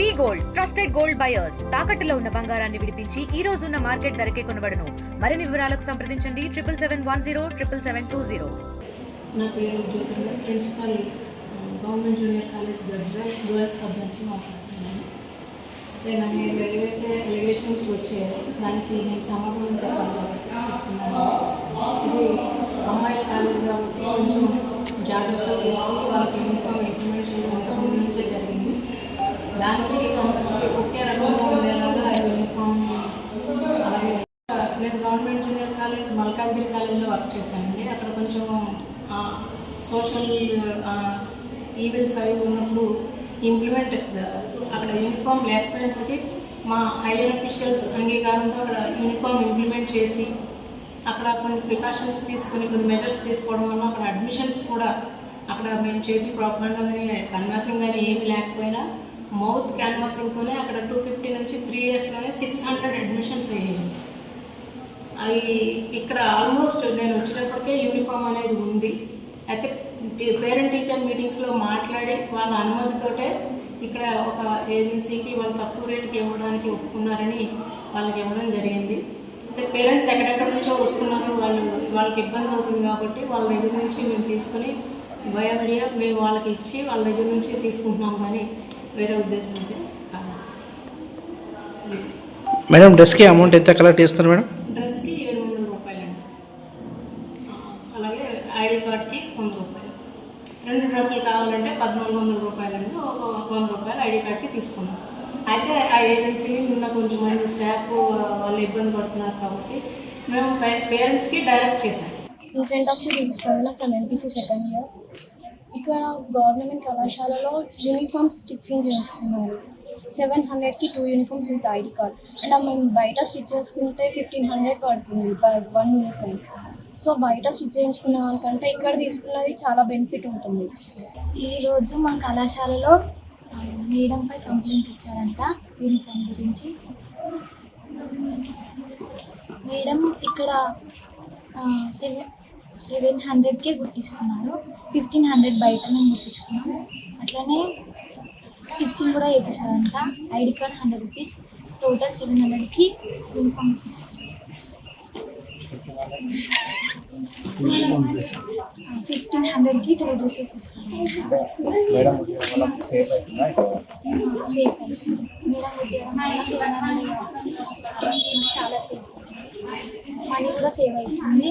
V gold trusted gold buyers తాకట్టులో ఉన్న బంగారాన్ని విడిపించి ఈ రోజు ఉన్న మార్కెట్ ధరకే కొనబడను. మరిన్ని వివరాలకు సంప్రదించండి. Triple seven one zero triple seven two zero. నా పేరు Jyothirma principal government junior college Gadwal girls sub నుంచి మాట్లాడుతున్నాను. నేను నా ఏవైతే ఎలిగేషన్స్ వచ్చాయో దానికి నేను సమాధానం చెప్పాలి చెప్తున్నాను. ఇది అమ్మాయిల కాలేజ్ కాబట్టి కొంచెం జాగ్రత్తగా తీసుకుని వాళ్ళకి యూనిఫామ్ ఇంప్లిమెంట్ చేయడం దానికి ఒకే ఉండేలాగా యూనిఫామ్ అలాగే నేను గవర్నమెంట్ జూనియర్ కాలేజ్ మల్కాజ్గిరి కాలేజ్లో వర్క్ చేశానండి. అక్కడ కొంచెం సోషల్ ఈవెంట్స్ అవి ఉన్నప్పుడు ఇంప్లిమెంట్ అక్కడ యూనిఫామ్ లేకపోయినప్పటికీ మా హైయర్ అఫీషియల్స్ అంగీకారంతో అక్కడ యూనిఫామ్ ఇంప్లిమెంట్ చేసి అక్కడ కొన్ని ప్రికాషన్స్ తీసుకొని కొన్ని మెజర్స్ తీసుకోవడం వల్ల అక్కడ అడ్మిషన్స్ కూడా అక్కడ మేము చేసి ప్రాపర్గా కానీ కన్వాసింగ్ కానీ ఏమి లేకపోయినా మౌత్ క్యాన్వాసింగ్తోనే అక్కడ టూ ఫిఫ్టీ నుంచి త్రీ ఇయర్స్లోనే సిక్స్ హండ్రెడ్ అడ్మిషన్స్ అయ్యాయి. అవి ఇక్కడ ఆల్మోస్ట్ నేను వచ్చేటప్పటికే యూనిఫామ్ అనేది ఉంది. అయితే పేరెంట్ టీచర్ మీటింగ్స్లో మాట్లాడి వాళ్ళ అనుమతితోటే ఇక్కడ ఒక ఏజెన్సీకి వాళ్ళు తక్కువ రేటుకి ఇవ్వడానికి ఒప్పుకున్నారని వాళ్ళకి ఇవ్వడం జరిగింది. అయితే పేరెంట్స్ ఎక్కడెక్కడ నుంచో వస్తున్నారు వాళ్ళు వాళ్ళకి ఇబ్బంది అవుతుంది కాబట్టి వాళ్ళ దగ్గర నుంచి మేము తీసుకొని బయోమీడియా మేము వాళ్ళకి ఇచ్చి వాళ్ళ దగ్గర నుంచి తీసుకుంటున్నాం. కానీ వేరే ఉద్దేశం అయితే మేడం డ్రెస్కి అమౌంట్ ఎంత కలెక్ట్ చేస్తున్నారు మేడం? డ్రెస్కి ఏడు వందల రూపాయలండి. ఆ, అలాగే ఐడి కార్డ్కి వంద రూపాయలు. రెండు డ్రెస్సులు కావాలంటే పద్నాలుగు వందల రూపాయలండి. ఒక వంద రూపాయలు ఐడి కార్డ్కి తీసుకున్నాం. అయితే ఆ ఏజెన్సీ నిన్న కొంచెం మంది స్టాఫ్ వాళ్ళు ఇబ్బంది పడుతున్నారు కాబట్టి మేము పేరెంట్స్కి డైరెక్ట్ చేశాం. Friend of the this Praveena from MPC second year ఇక్కడ గవర్నమెంట్ కళాశాలలో యూనిఫామ్ స్టిచ్చింగ్ చేస్తున్నారు. సెవెన్ హండ్రెడ్కి two uniforms with ID card. And మేము బయట స్టిచ్ చేసుకుంటే ఫిఫ్టీన్ హండ్రెడ్ పడుతుంది పర్ వన్ యూనిఫామ్ సో బయట స్టిచ్ చేయించుకున్న దానికంటే ఇక్కడ తీసుకున్నది చాలా బెనిఫిట్ ఉంటుంది. ఈరోజు మా కళాశాలలో మేడంపై కంప్లైంట్ ఇచ్చారంట యూనిఫామ్ గురించి. మేడం ఇక్కడ సెవెన్ సెవెన్ హండ్రెడ్కే కుట్టిస్తున్నారు ఫిఫ్టీన్ హండ్రెడ్ బయట మేము కుట్టించుకున్నాం అట్లనే స్టిచ్చింగ్ కూడా వేపిస్తారంట ID card hundred rupees total seven హండ్రెడ్కి యూనిఫామ్ ఇప్పిస్తారు ఫిఫ్టీన్ హండ్రెడ్కి టూ డ్రెస్సెస్ ఇస్తారు సేఫ్ అవుతుంది మేడం కుట్టేయడం వల్ల సెవెన్ హండ్రెడ్ చాలా సేఫ్ మనీ కూడా సేవ్ అవుతుంది